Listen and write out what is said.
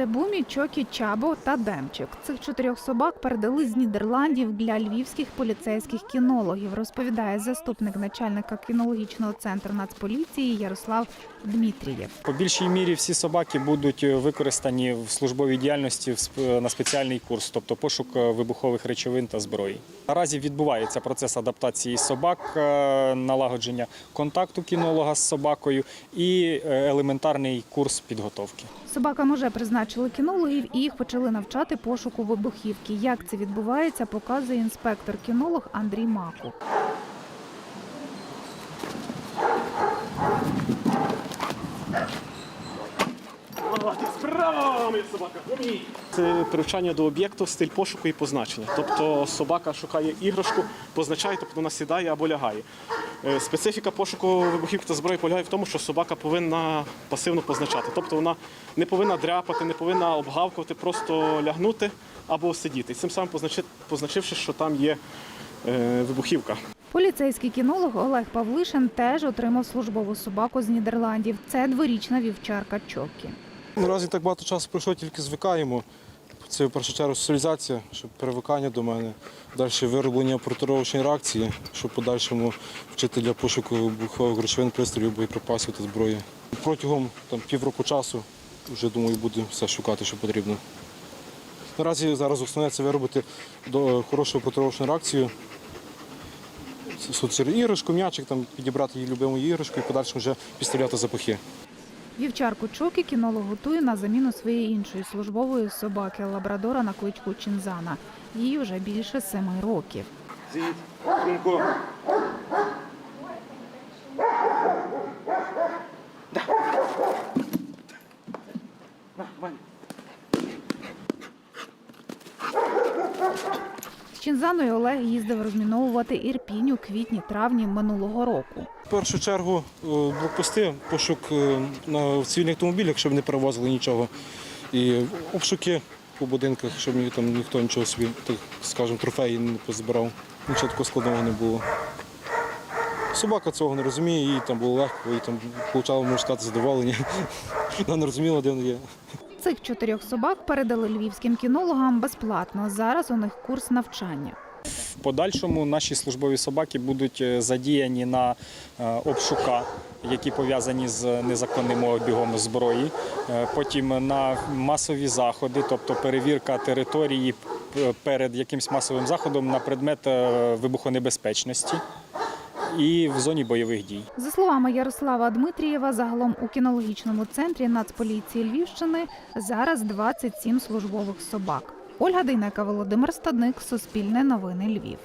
Це Бумі, Чокі, Чабо та Демчик. Цих чотирьох собак передали з Нідерландів для львівських поліцейських кінологів, розповідає заступник начальника кінологічного центру Нацполіції Ярослав Дмитрієв. По більшій мірі всі собаки будуть використані в службовій діяльності на спеціальний курс, тобто пошук е, вибухових речовин та зброї. Наразі відбувається процес адаптації собак, е, налагодження контакту кінолога з собакою і е, елементарний курс підготовки. Собакам уже призначили кінологів і їх почали навчати пошуку вибухівки. Як це відбувається, показує інспектор-кінолог Андрій Маку. Це привчання до об'єкту, стиль пошуку і позначення. Тобто собака шукає іграшку, позначає, тобто вона сідає або лягає. Е, Специфіка пошуку вибухівки та зброї полягає в тому, що собака повинна пасивно позначати. Тобто вона не повинна дряпати, не повинна обгавкувати, просто лягнути або сидіти. І Цим самим позначивши, що там є е, вибухівка. Поліцейський кінолог Олег Павлишин теж отримав службову собаку з Нідерландів. Це дворічна вівчарка Чокі. Наразі так багато часу пройшло, тільки звикаємо. Це в першу чергу соціалізація, щоб привикання до мене, далі вироблення протировочної реакції, щоб подальшому вчити для пошуку вибухових речовин, пристроїв, боєприпасів та зброї. Протягом там, півроку часу вже думаю, буду все шукати, що потрібно. Наразі зараз основне це виробити до хорошу протировочну реакцію. Іграшку, м'ячик, підібрати її любиму іграшку і подальшому вже підставляти запахи. Вівчарку Чокі кінолог готує на заміну своєї іншої службової собаки лабрадора на кличку Чінзана. Їй вже більше семи років. З Чінзаною Олег їздив розміновувати Ірпінь у квітні-травні минулого року. В першу чергу е, блокпости, пошук е, на цивільних автомобілях, щоб не перевозили нічого. І обшуки по будинках, щоб ні- там ніхто нічого собі, так скажемо, трофеї не позбирав. Нічого такого складного не було. Собака цього не розуміє, їй там було легко, їй там отримала, можна сказати, задоволення. Вона не розуміла, де вона є. Цих чотирьох собак передали львівським кінологам безплатно. Зараз у них курс навчання. В подальшому наші службові собаки будуть е, задіяні на е, обшука, які пов'язані з незаконним обігом зброї. Е, Потім на масові заходи, тобто перевірка території перед якимсь масовим заходом на предмет вибухонебезпечності і в зоні бойових дій. За словами Ярослава Дмитрієва, загалом у кінологічному центрі Нацполіції Львівщини зараз 27 службових собак. Ольга Дейнека, Володимир Стадник, Суспільне новини Львів.